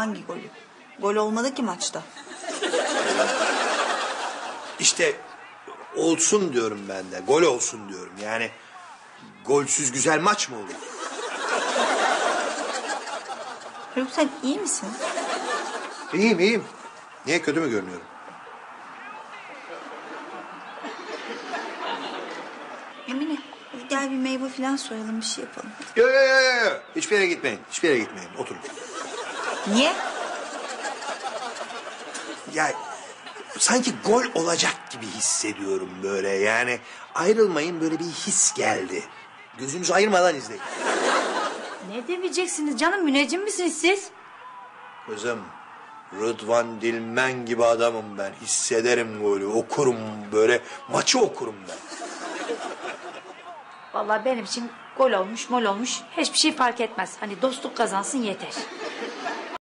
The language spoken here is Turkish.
Hangi golü? Gol olmadı ki maçta. İşte olsun diyorum ben de. Gol olsun diyorum. Yani golsüz güzel maç mı olur? Haluk sen iyi misin? İyiyim iyiyim. Niye kötü mü görünüyorum? Emine gel bir meyve falan soyalım bir şey yapalım. Yok yok yok yok. Hiçbir yere gitmeyin. Hiçbir yere gitmeyin. Oturun. Niye? Ya sanki gol olacak gibi hissediyorum böyle. Yani ayrılmayın böyle bir his geldi. Gözünüzü ayırmadan izleyin. Ne demeyeceksiniz canım müneccim misiniz siz? Kızım Rıdvan Dilmen gibi adamım ben. Hissederim golü. Okurum böyle. Maçı okurum ben. Vallahi benim için gol olmuş mol olmuş hiçbir şey fark etmez. Hani dostluk kazansın yeter.